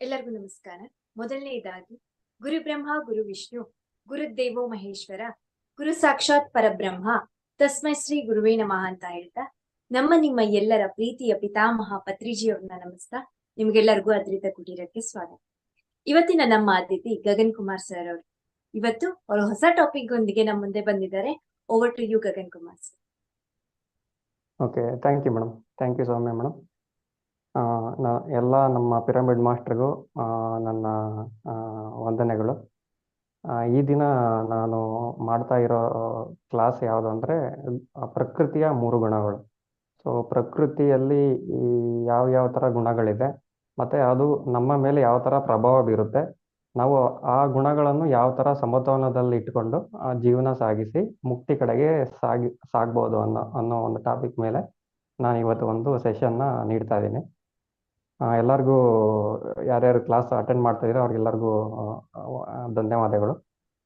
ಎಲ್ಲರಿಗೂ ನಮಸ್ಕಾರ. ಮೊದಲನೆಯದಾಗಿ ಗುರು ಬ್ರಹ್ಮ, ಗುರು ವಿಷ್ಣು, ಗುರುದೇವೋ ಮಹೇಶ್ವರ, ಗುರು ಸಾಕ್ಷಾತ್ ಪರಬ್ರಹ್ಮ, ತಸ್ಮೈ ಶ್ರೀ ಗುರುವೇ ನಮಃ ಅಂತ ಹೇಳ್ತಾ, ನಮ್ಮ ನಿಮ್ಮ ಎಲ್ಲರ ಪ್ರೀತಿಯ ಪಿತಾಮಹ ಪತ್ರಿಜಿಯವ್ರನ್ನ ನಮಸ್ತಾ, ನಿಮ್ಗೆಲ್ಲರಿಗೂ ಅದ್ರಿತ ಕುಟೀರಕ್ಕೆ ಸ್ವಾಗತ. ಇವತ್ತಿನ ನಮ್ಮ ಅತಿಥಿ ಗಗನ್ ಕುಮಾರ್ ಸರ್ ಅವರು. ಇವತ್ತು ಅವರು ಹೊಸ ಟಾಪಿಕ್ ಒಂದಿಗೆ ನಮ್ಮ ಮುಂದೆ ಬಂದಿದ್ದಾರೆ. Over to you Gagan Kumar sir okay thank you madam thank you Soumya madam ನಾ ಎಲ್ಲ ನಮ್ಮ ಪಿರಮಿಡ್ ಮಾಸ್ಟ್ರಿಗೂ ಆ, ನನ್ನ ಆ, ವಂದನೆಗಳು. ಆ, ಈ ದಿನ ನಾನು ಮಾಡ್ತಾ ಇರೋ ಕ್ಲಾಸ್ ಯಾವುದು ಅಂದರೆ ಪ್ರಕೃತಿಯ ಮೂರು ಗುಣಗಳು. ಸೊ ಪ್ರಕೃತಿಯಲ್ಲಿ ಈ ಯಾವ ಯಾವ ಥರ ಗುಣಗಳಿದೆ ಮತ್ತು ಅದು ನಮ್ಮ ಮೇಲೆ ಯಾವ ಥರ ಪ್ರಭಾವ ಬೀರುತ್ತೆ ನಾವು ಆ ಗುಣಗಳನ್ನು ಯಾವ ಥರ ಸಮತೋಲನದಲ್ಲಿ ಇಟ್ಕೊಂಡು ಆ ಜೀವನ ಸಾಗಿಸಿ ಮುಕ್ತಿ ಕಡೆಗೆ ಸಾಗಿ ಸಾಗ್ಬೋದು ಅನ್ನೋ ಅನ್ನೋ ಒಂದು ಟಾಪಿಕ್ ಮೇಲೆ ನಾನು ಇವತ್ತು ಒಂದು ಸೆಷನ್ನ ನೀಡ್ತಾ ಇದ್ದೀನಿ. ಎಲ್ಲರಿಗೂ ಯಾರ್ಯಾರು ಕ್ಲಾಸ್ ಅಟೆಂಡ್ ಮಾಡ್ತಾ ಇದ್ದೀರೋ ಅವ್ರಿಗೆಲ್ಲರಿಗೂ ಧನ್ಯವಾದಗಳು.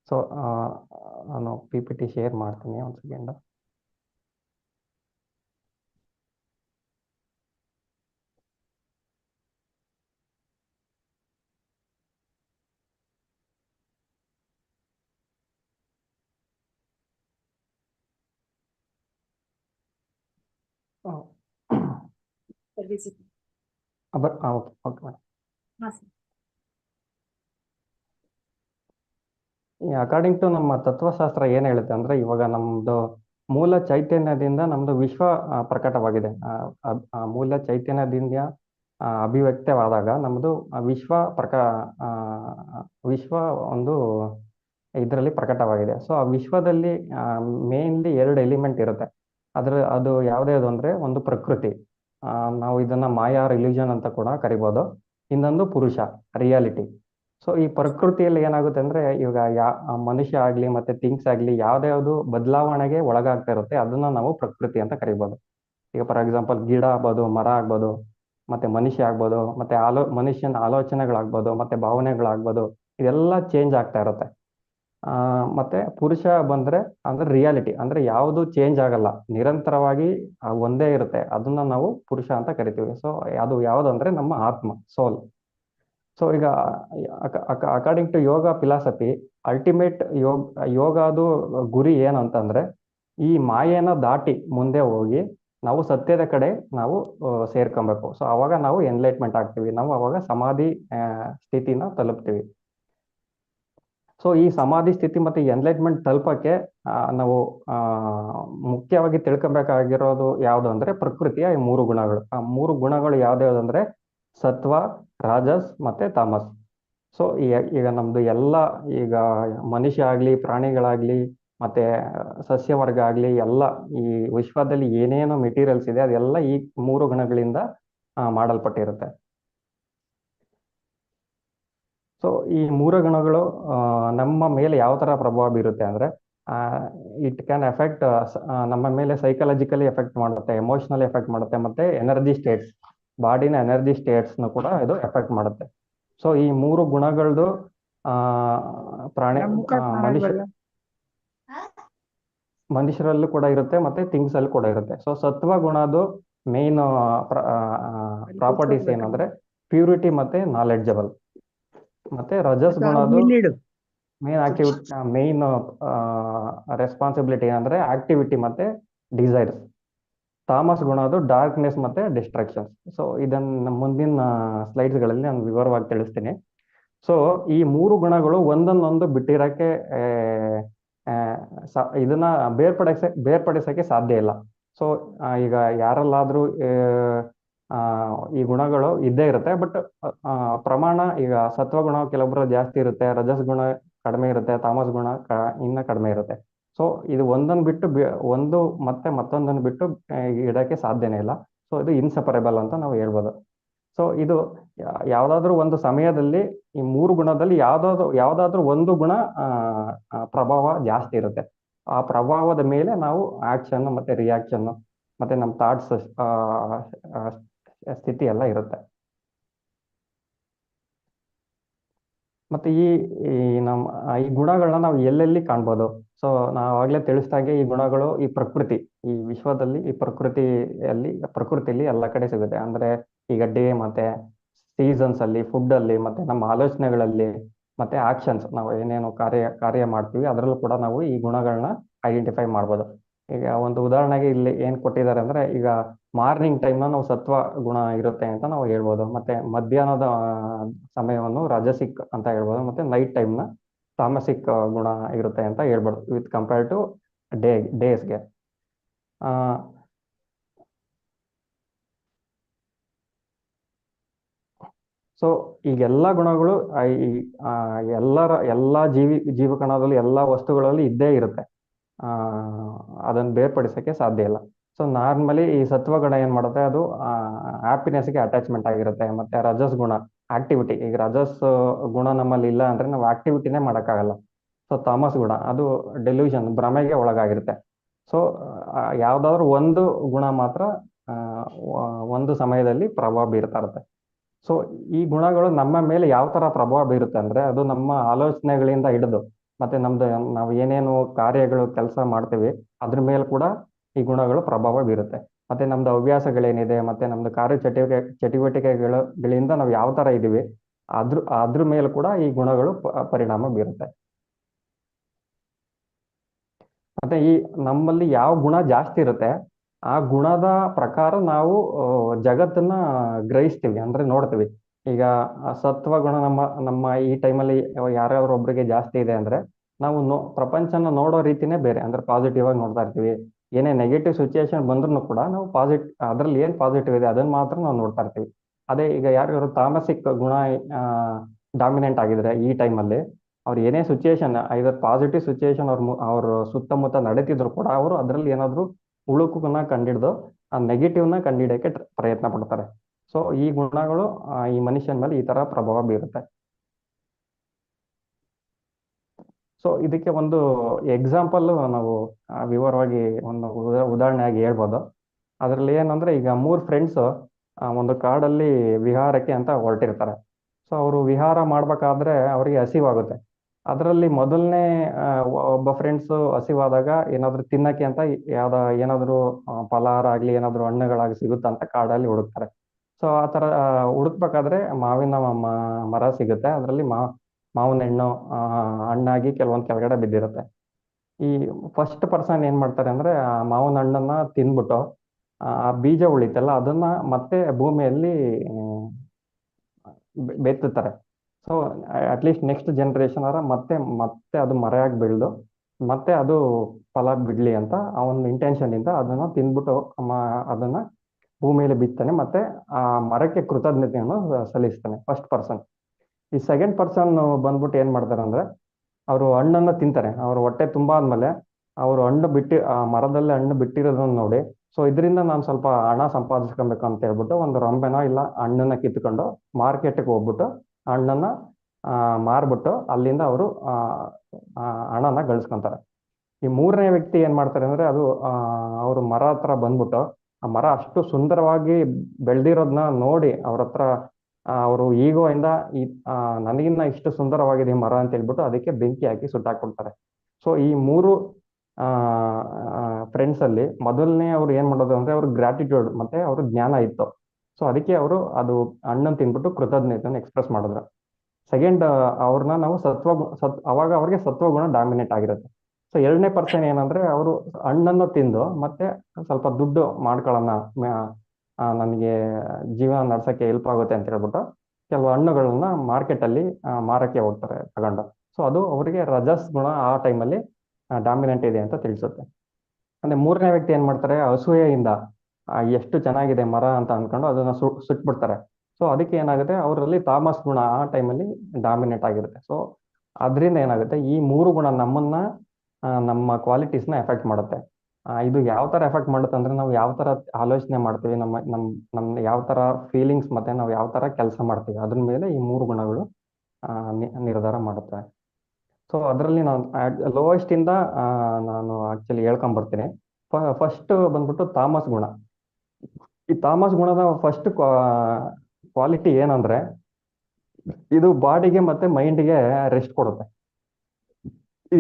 ಸೊ ನಾನು ಪಿ ಪಿ ಟಿ ಶೇರ್ ಮಾಡ್ತೀನಿ ಒಂದು ಸೆಕೆಂಡ್ ಸರ್ವಿಸ್ ಬರ್ okay okay madam according to ನಮ್ಮ ತತ್ವಶಾಸ್ತ್ರ ಏನ್ ಹೇಳುತ್ತೆ ಅಂದ್ರೆ ಇವಾಗ ನಮ್ದು ಮೂಲ ಚೈತನ್ಯದಿಂದ ನಮ್ದು ವಿಶ್ವ ಪ್ರಕಟವಾಗಿದೆ. ಮೂಲ ಚೈತನ್ಯದಿಂದ ಅಭಿವ್ಯಕ್ತವಾದಾಗ ನಮ್ದು ವಿಶ್ವ ಪ್ರಕ ಆ, ವಿಶ್ವ ಒಂದು ಇದರಲ್ಲಿ ಪ್ರಕಟವಾಗಿದೆ. ಸೊ ಆ ವಿಶ್ವದಲ್ಲಿ ಮೇನ್ಲಿ ಎರಡು ಎಲಿಮೆಂಟ್ ಇರುತ್ತೆ. ಅದ್ರ ಅದು ಯಾವುದ್ಯಾವುದು ಅಂದ್ರೆ ಒಂದು ಪ್ರಕೃತಿ. ನಾವು ಇದನ್ನ ಮಾಯಾ ರಿಲಿಜನ್ ಅಂತ ಕೂಡ ಕರಿಬೋದು. ಇನ್ನೊಂದು ಪುರುಷ ರಿಯಾಲಿಟಿ ಸೊ ಈ ಪ್ರಕೃತಿಯಲ್ಲಿ ಏನಾಗುತ್ತೆ ಅಂದ್ರೆ, ಇವಾಗ ಯಾ, ಮನುಷ್ಯ ಆಗ್ಲಿ ಮತ್ತೆ ಥಿಂಗ್ಸ್ ಆಗ್ಲಿ ಯಾವ್ದ್ಯಾವ್ದು ಬದಲಾವಣೆಗೆ ಒಳಗಾಗ್ತಾ ಇರುತ್ತೆ, ಅದನ್ನ ನಾವು ಪ್ರಕೃತಿ ಅಂತ ಕರಿಬೋದು. ಈಗ ಫಾರ್ ಎಕ್ಸಾಂಪಲ್ ಗಿಡ ಆಗ್ಬೋದು, ಮರ ಆಗ್ಬೋದು, ಮತ್ತೆ ಮನುಷ್ಯ ಆಗ್ಬೋದು, ಮತ್ತೆ ಆಲೋ, ಮನುಷ್ಯನ ಆಲೋಚನೆಗಳಾಗ್ಬೋದು, ಮತ್ತೆ ಭಾವನೆಗಳಾಗ್ಬೋದು, ಇದೆಲ್ಲ ಚೇಂಜ್ ಆಗ್ತಾ ಇರುತ್ತೆ. ಮತ್ತೆ ಪುರುಷ ಬಂದ್ರೆ ಅಂದ್ರೆ ರಿಯಾಲಿಟಿ ಅಂದ್ರೆ ಯಾವುದು ಚೇಂಜ್ ಆಗಲ್ಲ. ನಿರಂತರವಾಗಿ ಒಂದೇ ಇರುತ್ತೆ. ಅದನ್ನ ನಾವು ಪುರುಷ ಅಂತ ಕರಿತೀವಿ. ಸೊ ಅದು ಯಾವುದು ಅಂದ್ರೆ ನಮ್ಮ ಆತ್ಮ ಸೋಲ್ ಸೊ ಈಗ according to yoga philosophy ultimate yoga ಯೋಗದು ಗುರಿ ಏನಂತಂದ್ರೆ ಈ ಮಾಯೆನ ದಾಟಿ ಮುಂದೆ ಹೋಗಿ ನಾವು ಸತ್ಯದ ಕಡೆ ನಾವು ಸೇರ್ಕೊಬೇಕು. ಸೊ ಅವಾಗ ನಾವು ಎನ್ಲೈಟ್ಮೆಂಟ್ ಆಗ್ತೀವಿ. ನಾವು ಅವಾಗ ಸಮಾಧಿ ಸ್ಥಿತಿನ ತಲುಪ್ತೀವಿ. ಸೊ ಈ ಸಮಾಧಿ ಸ್ಥಿತಿ ಮತ್ತೆ ಎನ್ಲೈಟ್ಮೆಂಟ್ ತಲುಪಕ್ಕೆ ನಾವು ಮುಖ್ಯವಾಗಿ ತಿಳ್ಕೊಬೇಕಾಗಿರೋದು ಯಾವುದು ಅಂದ್ರೆ ಪ್ರಕೃತಿಯ ಈ ಮೂರು ಗುಣಗಳು. ಆ ಮೂರು ಗುಣಗಳು ಯಾವ್ದ್ಯಾವ್ದು ಅಂದ್ರೆ ಸತ್ವ, ರಾಜಸ್ ಮತ್ತೆ ತಾಮಸ್. ಸೊ ಈಗ ನಮ್ದು ಎಲ್ಲ, ಈಗ ಮನುಷ್ಯ ಆಗ್ಲಿ, ಪ್ರಾಣಿಗಳಾಗ್ಲಿ, ಮತ್ತೆ ಸಸ್ಯವರ್ಗ ಆಗ್ಲಿ, ಎಲ್ಲ ಈ ವಿಶ್ವದಲ್ಲಿ ಏನೇನು ಮೆಟೀರಿಯಲ್ಸ್ ಇದೆ, ಅದೆಲ್ಲ ಈ ಮೂರು ಗುಣಗಳಿಂದ ಮಾಡಲ್ಪಟ್ಟಿರುತ್ತೆ. ಸೊ ಈ ಮೂರು ಗುಣಗಳು ನಮ್ಮ ಮೇಲೆ ಯಾವ ತರ ಪ್ರಭಾವ ಬೀರುತ್ತೆ ಅಂದ್ರೆ ಇಟ್ ಕ್ಯಾನ್ ಎಫೆಕ್ಟ್ ನಮ್ಮ ಮೇಲೆ ಸೈಕಲಾಜಿಕಲಿ ಎಫೆಕ್ಟ್ ಮಾಡುತ್ತೆ ಎಮೋಷನಲ್ ಎಫೆಕ್ಟ್ ಮಾಡುತ್ತೆ ಮತ್ತೆ ಎನರ್ಜಿ ಸ್ಟೇಟ್ಸ್ ಬಾಡಿನ ಎನರ್ಜಿ ಸ್ಟೇಟ್ಸ್ನು ಕೂಡ ಇದು ಎಫೆಕ್ಟ್ ಮಾಡುತ್ತೆ. ಸೊ ಈ ಮೂರು ಗುಣಗಳದು ಆ ಪ್ರಾಣಿ ಮನುಷ್ಯ ಮನುಷ್ಯರಲ್ಲೂ ಕೂಡ ಇರುತ್ತೆ ಮತ್ತೆ ಥಿಂಗ್ಸ್ ಅಲ್ಲಿ ಕೂಡ ಇರುತ್ತೆ. ಸೊ ಸತ್ವ ಗುಣದು ಮೇನ್ ಪ್ರಾಪರ್ಟೀಸ್ ಏನಂದ್ರೆ ಪ್ಯೂರಿಟಿ ಮತ್ತೆ ನಾಲೆಡ್ಜಬಲ್ ಮತ್ತೆ ರಜಸ್ ಗುಣದು ಮೇನ್ ಆಕ್ಟಿವಿಟಿ ಮೇನ್ ರೆಸ್ಪಾನ್ಸಿಬಿಲಿಟಿ ಏನಂದ್ರೆ ಆಕ್ಟಿವಿಟಿ ಮತ್ತೆ ಡಿಸೈರ್ಸ್ ತಾಮಸ್ ಗುಣ ಅದು ಡಾರ್ಕ್ನೆಸ್ ಮತ್ತೆ ಡಿಸ್ಟ್ರಾಕ್ಷನ್ಸ್ ಸೊ ಇದನ್ನ ಮುಂದಿನ ಸ್ಲೈಡ್ಸ್ಗಳಲ್ಲಿ ನಾನು ವಿವರವಾಗಿ ತಿಳಿಸ್ತೀನಿ. ಸೊ ಈ ಮೂರು ಗುಣಗಳು ಒಂದನ್ನೊಂದು ಬಿಟ್ಟಿರಕ್ಕೆ ಇದನ್ನ ಬೇರ್ಪಡಿಸ ಬೇರ್ಪಡಿಸಕ್ಕೆ ಸಾಧ್ಯ ಇಲ್ಲ. ಸೊ ಈಗ ಯಾರಲ್ಲಾದ್ರೂ ಈ ಗುಣಗಳು ಇದ್ದೇ ಇರುತ್ತೆ. ಬಟ್ ಪ್ರಮಾಣ ಈಗ ಸತ್ವ ಗುಣ ಕೆಲವೊಬ್ಬರ ಜಾಸ್ತಿ ಇರುತ್ತೆ, ರಜಸ್ ಗುಣ ಕಡಿಮೆ ಇರುತ್ತೆ, ತಾಮಸ್ ಗುಣ ಇನ್ನ ಕಡಿಮೆ ಇರುತ್ತೆ. ಸೊ ಇದು ಒಂದನ್ನು ಬಿಟ್ಟು ಒಂದು ಮತ್ತೆ ಮತ್ತೊಂದನ್ನು ಬಿಟ್ಟು ಇಡಕ್ಕೆ ಸಾಧ್ಯನೇ ಇಲ್ಲ. ಸೊ ಇದು ಇನ್ಸಪರೇಬಲ್ ಅಂತ ನಾವು ಹೇಳ್ಬೋದು. ಸೊ ಇದು ಯಾವ್ದಾದ್ರು ಒಂದು ಸಮಯದಲ್ಲಿ ಈ ಮೂರು ಗುಣದಲ್ಲಿ ಯಾವ್ದಾದ್ರು ಯಾವ್ದಾದ್ರು ಒಂದು ಗುಣ ಪ್ರಭಾವ ಜಾಸ್ತಿ ಇರುತ್ತೆ. ಆ ಪ್ರಭಾವದ ಮೇಲೆ ನಾವು ಆಕ್ಷನ್ ಮತ್ತೆ ರಿಯಾಕ್ಷನ್ ಮತ್ತೆ ನಮ್ಮ ಥಾಟ್ಸ್ ಸ್ಥಿತಿ ಎಲ್ಲ ಇರುತ್ತೆ. ಮತ್ತೆ ಈ ನಮ್ಮ ಈ ಗುಣಗಳನ್ನ ನಾವು ಎಲ್ಲೆಲ್ಲಿ ಕಾಣ್ಬೋದು? ಸೊ ನಾವು ಆಗ್ಲೇ ತಿಳಿಸ್ದಾಗೆ ಈ ಗುಣಗಳು ಈ ಪ್ರಕೃತಿ, ಈ ವಿಶ್ವದಲ್ಲಿ ಈ ಪ್ರಕೃತಿಯಲ್ಲಿ ಪ್ರಕೃತಿಯಲ್ಲಿ ಎಲ್ಲ ಕಡೆ ಸಿಗುತ್ತೆ. ಅಂದ್ರೆ ಈ ಗಡ್ಡೆ ಮತ್ತೆ ಸೀಸನ್ಸ್ ಅಲ್ಲಿ ಫುಡ್ ಅಲ್ಲಿ, ಮತ್ತೆ ನಮ್ಮ ಆಲೋಚನೆಗಳಲ್ಲಿ, ಮತ್ತೆ ಆಕ್ಷನ್ಸ್ ನಾವು ಏನೇನು ಕಾರ್ಯ ಕಾರ್ಯ ಮಾಡ್ತೀವಿ, ಅದರಲ್ಲೂ ಕೂಡ ನಾವು ಈ ಗುಣಗಳನ್ನ ಐಡೆಂಟಿಫೈ ಮಾಡ್ಬೋದು. ಈಗ ಒಂದು ಉದಾಹರಣೆಗೆ ಇಲ್ಲಿ ಏನ್ ಕೊಟ್ಟಿದ್ದಾರೆ ಅಂದ್ರೆ, ಈಗ ಮಾರ್ನಿಂಗ್ ಟೈಮ್ನ ನಾವು ಸತ್ವ ಗುಣ ಇರುತ್ತೆ ಅಂತ ನಾವು ಹೇಳ್ಬೋದು. ಮತ್ತೆ ಮಧ್ಯಾಹ್ನದ ಸಮಯವನ್ನು ರಜಸಿಕ್ ಅಂತ ಹೇಳ್ಬೋದು. ಮತ್ತೆ ನೈಟ್ ಟೈಮ್ನ ತಾಮಸಿಕ್ ಗುಣ ಇರುತ್ತೆ ಅಂತ ಹೇಳ್ಬೋದು ವಿತ್ ಕಂಪೇರ್ ಟು ಡೇ ಡೇಸ್ಗೆ ಸೊ ಈಗೆಲ್ಲ ಗುಣಗಳು ಎಲ್ಲರ, ಎಲ್ಲ ಜೀವಿ, ಜೀವಕಣದಲ್ಲಿ ಎಲ್ಲ ವಸ್ತುಗಳಲ್ಲಿ ಇದ್ದೇ ಇರುತ್ತೆ. ಅದನ್ನು ಬೇರ್ಪಡಿಸಕ್ಕೆ ಸಾಧ್ಯ ಇಲ್ಲ. ಸೊ ನಾರ್ಮಲಿ ಈ ಸತ್ವಗುಣ ಏನ್ ಮಾಡುತ್ತೆ? ಅದು ಹ್ಯಾಪಿನೆಸ್ಗೆ ಅಟ್ಯಾಚ್ಮೆಂಟ್ ಆಗಿರುತ್ತೆ. ಮತ್ತೆ ರಜಸ್ ಗುಣ ಆಕ್ಟಿವಿಟಿ ಈಗ ರಜಸ್ ಗುಣ ನಮ್ಮಲ್ಲಿ ಇಲ್ಲ ಅಂದ್ರೆ ನಾವು ಆಕ್ಟಿವಿಟಿನೇ ಮಾಡೋಕ್ಕಾಗಲ್ಲ. ಸೊ ತಾಮಸ್ ಗುಣ ಅದು ಡೆಲ್ಯೂಷನ್ ಭ್ರಮೆಗೆ ಒಳಗಾಗಿರುತ್ತೆ. ಸೊ ಯಾವ್ದಾದ್ರು ಒಂದು ಗುಣ ಮಾತ್ರ ಆ, ಒಂದು ಸಮಯದಲ್ಲಿ ಪ್ರಭಾವ ಬೀರ್ತಾ ಇರುತ್ತೆ. ಸೊ ಈ ಗುಣಗಳು ನಮ್ಮ ಮೇಲೆ ಯಾವ ತರ ಪ್ರಭಾವ ಬೀರುತ್ತೆ ಅಂದ್ರೆ ಅದು ನಮ್ಮ ಆಲೋಚನೆಗಳಿಂದ ಹಿಡಿದು ಮತ್ತೆ ನಮ್ದು ನಾವು ಏನೇನು ಕಾರ್ಯಗಳು ಕೆಲಸ ಮಾಡ್ತೀವಿ, ಅದ್ರ ಮೇಲೆ ಕೂಡ ಈ ಗುಣಗಳು ಪ್ರಭಾವ ಬೀರುತ್ತೆ. ಮತ್ತೆ ನಮ್ದು ಹವ್ಯಾಸಗಳೇನಿದೆ, ಮತ್ತೆ ನಮ್ದು ಕಾರ್ಯ ಚಟುವಟಿಕೆ, ಚಟುವಟಿಕೆಗಳು ನಾವು ಯಾವ ತರ ಇದೀವಿ ಅದ್ರ ಅದ್ರ ಮೇಲೆ ಕೂಡ ಈ ಗುಣಗಳು ಪರಿಣಾಮ ಬೀರುತ್ತೆ. ಮತ್ತೆ ಈ ನಮ್ಮಲ್ಲಿ ಯಾವ ಗುಣ ಜಾಸ್ತಿ ಇರುತ್ತೆ, ಆ ಗುಣದ ಪ್ರಕಾರ ನಾವು ಜಗತ್ತನ್ನ ಗ್ರಹಿಸ್ತೀವಿ, ಅಂದ್ರೆ ನೋಡ್ತೀವಿ. ಈಗ ಸತ್ವ ಗುಣ ನಮ್ಮ ನಮ್ಮ ಈ ಟೈಮಲ್ಲಿ ಯಾರ್ಯಾದ್ರು ಒಬ್ರಿಗೆ ಜಾಸ್ತಿ ಇದೆ ಅಂದ್ರೆ, ನಾವು ನೋ, ಪ್ರಪಂಚನ ನೋಡೋ ರೀತಿನೇ ಬೇರೆ, ಅಂದ್ರೆ ಪಾಸಿಟಿವ್ ಆಗಿ ನೋಡ್ತಾ ಇರ್ತೀವಿ. ಏನೇ ನೆಗೆಟಿವ್ ಸಿಚುಯೇಷನ್ ಬಂದ್ರು ಕೂಡ ನಾವು ಪಾಸಿಟಿವ್ ಅದ್ರಲ್ಲಿ ಏನ್ ಪಾಸಿಟಿವ್ ಇದೆ ಅದನ್ನ ಮಾತ್ರ ನಾವು ನೋಡ್ತಾ ಇರ್ತೀವಿ. ಅದೇ ಈಗ ಯಾರ್ಯಾರು ತಾಮಸಿಕ್ ಗುಣ ಡಾಮಿನೆಂಟ್ ಆಗಿದ್ರೆ ಈ ಟೈಮಲ್ಲಿ ಅವ್ರು ಏನೇ ಸಿಚುಯೇಷನ್ ಐದರ್ ಪಾಸಿಟಿವ್ ಸಿಚುಯೇಷನ್ ಅವ್ರ ಅವ್ರ ಸುತ್ತಮುತ್ತ ನಡೀತಿದ್ರು ಕೂಡ ಅವರು ಅದರಲ್ಲಿ ಏನಾದ್ರು ಉಳುಕುನ ಕಂಡಿಡ್ದು, ಆ ನೆಗೆಟಿವ್ನ ಕಂಡಿಡಿಯಕ್ಕೆ ಪ್ರಯತ್ನ ಪಡ್ತಾರೆ. ಸೊ ಈ ಗುಣಗಳು ಈ ಮನುಷ್ಯನ ಮೇಲೆ ಈ ತರ ಪ್ರಭಾವ ಬೀರುತ್ತೆ. ಸೊ ಇದಕ್ಕೆ ಒಂದು ಎಕ್ಸಾಂಪಲ್ ನಾವು ವಿವರವಾಗಿ ಒಂದು ಉದಾ- ಉದಾಹರಣೆಯಾಗಿ ಹೇಳ್ಬೋದು. ಅದರಲ್ಲಿ ಏನಂದ್ರೆ, ಈಗ ಮೂರ್ ಫ್ರೆಂಡ್ಸ್ ಒಂದು ಕಾಡಲ್ಲಿ ವಿಹಾರಕ್ಕೆ ಅಂತ ಹೊರಟಿರ್ತಾರೆ. ಸೊ ಅವರು ವಿಹಾರ ಮಾಡ್ಬೇಕಾದ್ರೆ ಅವರಿಗೆ ಹಸಿವಾಗುತ್ತೆ. ಅದರಲ್ಲಿ ಮೊದಲನೇ ಒಬ್ಬ ಫ್ರೆಂಡ್ಸ್ ಹಸಿವಾದಾಗ ಏನಾದ್ರು ತಿನ್ನಕ್ಕೆ ಅಂತ, ಯಾವ್ದ, ಏನಾದ್ರು ಫಲಹಾರ ಆಗ್ಲಿ, ಏನಾದ್ರು ಹಣ್ಣುಗಳಾಗಿ ಸಿಗುತ್ತಾ ಅಂತ ಕಾಡಲ್ಲಿ ಹುಡುಕ್ತಾರೆ. ಸೊ ಆ ತರ ಹುಡುಕ್ಬೇಕಾದ್ರೆ ಮಾವಿನ ಮರ ಸಿಗುತ್ತೆ. ಅದರಲ್ಲಿ ಮಾ, ಮಾವಿನ ಹಣ್ಣು ಹಣ್ಣಾಗಿ ಕೆಲವೊಂದು ಕೆಳಗಡೆ ಬಿದ್ದಿರುತ್ತೆ. ಈ ಫಸ್ಟ್ ಪರ್ಸನ್ ಏನ್ ಮಾಡ್ತಾರೆ ಅಂದ್ರೆ, ಆ, ಮಾವಿನ ಹಣ್ಣನ್ನ ತಿನ್ಬಿಟ್ಟು, ಆ ಬೀಜ ಉಳಿತಲ್ಲ, ಅದನ್ನ ಮತ್ತೆ ಭೂಮಿಯಲ್ಲಿ ಬೆತ್ತುತ್ತಾರೆ. So at least next generation ಅವರ ಮತ್ತೆ ಮತ್ತೆ ಅದು ಮರೆಯಾಗಿ ಬೆಳೆದು, ಮತ್ತೆ ಅದು ಫಲ ಬಿಡ್ಲಿ ಅಂತ, ಆ ಒಂದು ಇಂಟೆನ್ಷನ್ ಇಂದ ಅದನ್ನ ತಿಂದ್ಬಿಟ್ಟು ಅದನ್ನ ಭೂಮಿಯಲ್ಲಿ ಬಿತ್ತಾನೆ ಮತ್ತೆ ಆ ಮರಕ್ಕೆ ಕೃತಜ್ಞತೆಯನ್ನು ಸಲ್ಲಿಸ್ತಾನೆ ಫಸ್ಟ್ ಪರ್ಸನ್ ಈ ಸೆಕೆಂಡ್ ಪರ್ಸನ್ ಬಂದ್ಬಿಟ್ಟು ಏನ್ ಮಾಡ್ತಾರೆ ಅಂದ್ರೆ, ಅವರು ಹಣ್ಣನ್ನು ತಿಂತಾರೆ. ಅವ್ರ ಹೊಟ್ಟೆ ತುಂಬಾ ಆದ್ಮೇಲೆ ಅವರು ಹಣ್ಣು ಬಿಟ್ಟಿ, ಆ ಮರದಲ್ಲಿ ಹಣ್ಣು ಬಿಟ್ಟಿರೋದನ್ನ ನೋಡಿ ಸೊ ಇದರಿಂದ ನಾನು ಸ್ವಲ್ಪ ಹಣ ಸಂಪಾದಿಸ್ಕೊಬೇಕು ಅಂತ ಹೇಳ್ಬಿಟ್ಟು ಒಂದು ರೊಂಬೆನೋ ಇಲ್ಲ ಹಣ್ಣನ್ನ ಕಿತ್ಕೊಂಡು ಮಾರ್ಕೆಟ್ಗೆ ಹೋಗ್ಬಿಟ್ಟು ಹಣ್ಣನ್ನ ಮಾರ್ಬಿಟ್ಟು ಅಲ್ಲಿಂದ ಅವರು ಹಣನ ಗಳಿಸ್ಕೊಂತಾರೆ. ಈ ಮೂರನೇ ವ್ಯಕ್ತಿ ಏನ್ ಮಾಡ್ತಾರೆ ಅಂದ್ರೆ, ಅದು ಅವರು ಮರ ಹತ್ರ ಬಂದ್ಬಿಟ್ಟು ಆ ಮರ ಅಷ್ಟು ಸುಂದರವಾಗಿ ಬೆಳೆದಿರೋದನ್ನ ನೋಡಿ ಅವ್ರ ಹತ್ರ ಅವರು ಈಗೋ ಇಂದ ಈ ನನಗಿನ್ನ ಇಷ್ಟು ಸುಂದರವಾಗಿದೆ ಈ ಮರ ಅಂತ ಹೇಳ್ಬಿಟ್ಟು ಅದಕ್ಕೆ ಬೆಂಕಿ ಹಾಕಿ ಸುಟ್ಟಾಕೊಳ್ತಾರೆ ಸೊ ಈ ಮೂರು, ಆ ಫ್ರೆಂಡ್ಸ್ ಅಲ್ಲಿ ಮೊದಲನೇ ಅವ್ರು ಏನ್ ಮಾಡೋದು ಅಂದ್ರೆ ಅವ್ರ ಗ್ರಾಟಿಟ್ಯೂಡ್ ಮತ್ತೆ ಅವ್ರ ಜ್ಞಾನ ಇತ್ತು. ಸೊ ಅದಕ್ಕೆ ಅವರು ಅದು ಹಣ್ಣನ್ನು ತಿನ್ಬಿಟ್ಟು ಕೃತಜ್ಞತೆಯನ್ನು ಎಕ್ಸ್ಪ್ರೆಸ್ ಮಾಡಿದ್ರು. ಸೆಕೆಂಡ್ ಅವ್ರನ್ನ ನಾವು ಸತ್ವ ಸತ್, ಅವಾಗ ಅವ್ರಿಗೆ ಸತ್ವಗುಣ ಡಾಮಿನೇಟ್ ಆಗಿರುತ್ತೆ. ಸೊ ಎರಡನೇ ಪರ್ಸನ್ ಏನಂದ್ರೆ ಅವರು ಹಣ್ಣನ್ನು ತಿಂದು ಮತ್ತೆ ಸ್ವಲ್ಪ ದುಡ್ಡು ಮಾಡ್ಕೊಳ್ಳೋಣ ನನಗೆ ಜೀವನ ನಡ್ಸಕ್ಕೆ ಹೆಲ್ಪ್ ಆಗುತ್ತೆ ಅಂತ ಹೇಳ್ಬಿಟ್ಟು ಕೆಲವು ಹಣ್ಣುಗಳನ್ನ ಮಾರ್ಕೆಟ್ ಅಲ್ಲಿ ಮಾರಕ್ಕೆ ಹೋಗ್ತಾರೆ ತಗೊಂಡು. ಸೊ ಅದು ಅವರಿಗೆ ರಜಸ್ ಗುಣ ಆ ಟೈಮಲ್ಲಿ ಡಾಮಿನೆಂಟ್ ಇದೆ ಅಂತ ತಿಳಿಸುತ್ತೆ. ಅಂದ್ರೆ ಮೂರನೇ ವ್ಯಕ್ತಿ ಏನ್ ಮಾಡ್ತಾರೆ, ಅಸೂಯೆಯಿಂದ ಎಷ್ಟು ಚೆನ್ನಾಗಿದೆ ಮರ ಅಂತ ಅನ್ಕೊಂಡು ಅದನ್ನ ಸು, ಸುಟ್ಬಿಡ್ತಾರೆ. ಸೊ ಅದಕ್ಕೆ ಏನಾಗುತ್ತೆ, ಅವರಲ್ಲಿ ತಾಮಸ್ ಗುಣ ಆ ಟೈಮಲ್ಲಿ ಡಾಮಿನೇಟ್ ಆಗಿರುತ್ತೆ. ಸೊ ಅದರಿಂದ ಏನಾಗುತ್ತೆ, ಈ ಮೂರು ಗುಣ ನಮ್ಮನ್ನ ನಮ್ಮ ಕ್ವಾಲಿಟೀಸ್ನ ಎಫೆಕ್ಟ್ ಮಾಡುತ್ತೆ. ಇದು ಯಾವ ತರ ಎಫೆಕ್ಟ್ ಮಾಡುತ್ತೆ ಅಂದ್ರೆ ನಾವು ಯಾವ ತರ ಆಲೋಚನೆ ಮಾಡ್ತೀವಿ, ನಮ್ಮ, ನಮ್ ನಮ್ ಯಾವ ತರ ಫೀಲಿಂಗ್ಸ್ ಮತ್ತೆ ನಾವು ಯಾವ ತರ ಕೆಲಸ ಮಾಡ್ತೀವಿ, ಅದ್ರ ಮೇಲೆ ಈ ಮೂರು ಗುಣಗಳು ನಿರ್ಧಾರ ಮಾಡುತ್ತೆ. ಸೊ ಅದರಲ್ಲಿ ನಾನು ಲೋಯೆಸ್ಟ್ ಇಂದ ನಾನು ಆಕ್ಚುಲಿ ಹೇಳ್ಕೊಂಡ್ ಬರ್ತೀನಿ ಫಸ್ಟ್ ಬಂದ್ಬಿಟ್ಟು ತಾಮಸ್ ಗುಣ. ಈ ತಾಮಸ್ ಗುಣದ ಫಸ್ಟ್ ಕ್ವಾಲಿಟಿ ಏನಂದ್ರೆ, ಇದು ಬಾಡಿಗೆ ಮತ್ತೆ ಮೈಂಡ್ಗೆ ರೆಸ್ಟ್ ಕೊಡುತ್ತೆ.